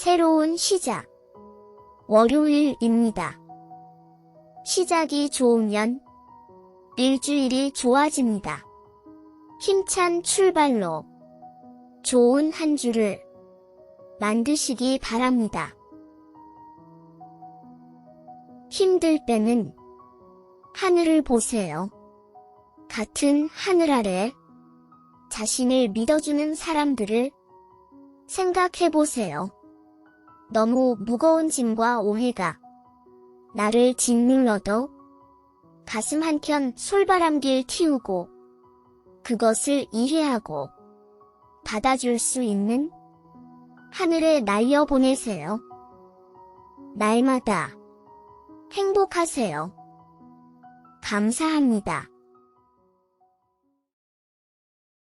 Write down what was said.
새로운 시작. 월요일입니다. 시작이 좋으면 일주일이 좋아집니다. 힘찬 출발로 좋은 한 주를 만드시기 바랍니다. 힘들 때는 하늘을 보세요. 같은 하늘 아래 자신을 믿어주는 사람들을 생각해 보세요. 너무 무거운 짐과 오해가 나를 짓눌러도 가슴 한켠 솔바람길 틔우고 그것을 이해하고 받아줄 수 있는 하늘에 날려보내세요. 날마다 행복하세요. 감사합니다.